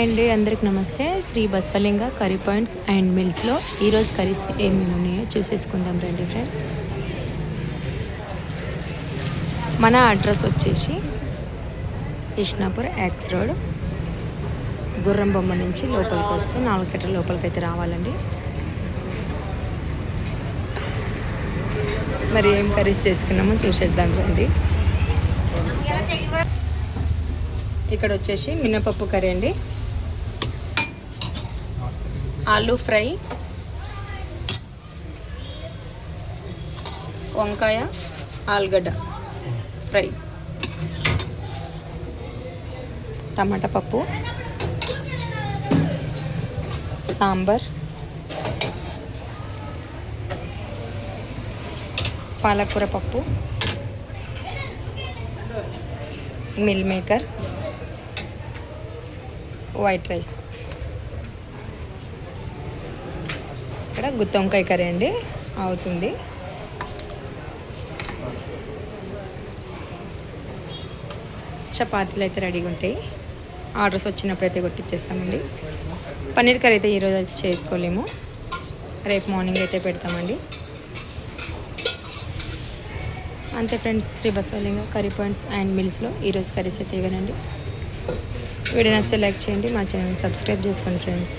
Hi అండి అందరికి నమస్తే. Shri Baswalinga curry points and మిల్స్లో ఈరోజు కర్రీస్ ఏమేమి ఉన్నాయో చూసేసుకుందాం రండి ఫ్రెండ్స్. మన అడ్రస్ వచ్చేసి కృష్ణాపూర్ యాక్స్ రోడ్ గుర్రం బొమ్మ నుంచి లోపలికి వస్తే నాలుగు సెటర్ లోపలికి అయితే రావాలండి. మరి ఏం కర్రీస్ చేసుకున్నామో చూసేద్దాం రండి. ఇక్కడ వచ్చేసి మినపప్పు కర్రీ అండి. ఆలు ఫ్రై వంకాయ ఆలుగడ్డ ఫ్రై. టమాటా పప్పు సాంబార్ పాలకూర పప్పు మిల్ మేకర్ వైట్ రైస్. ఇక్కడ గుత్తొంకాయ కర్రీ అండి. అవుతుంది. చపాతీలు అయితే రెడీగా ఉంటాయి. ఆర్డర్స్ వచ్చినప్పుడు అయితే కొట్టిచ్చేస్తామండి. పన్నీర్ కర్రీ అయితే ఈరోజు అయితే చేసుకోలేము. రేపు మార్నింగ్ అయితే పెడతామండి. అంతే friends Shri Basavalinga curry points and మిల్స్లో ఈరోజు కర్రీస్ అయితే ఇవ్వనండి. వీడియో నచ్చితే లైక్ చేయండి మా ఛానల్ సబ్స్క్రైబ్ చేసుకోండి ఫ్రెండ్స్.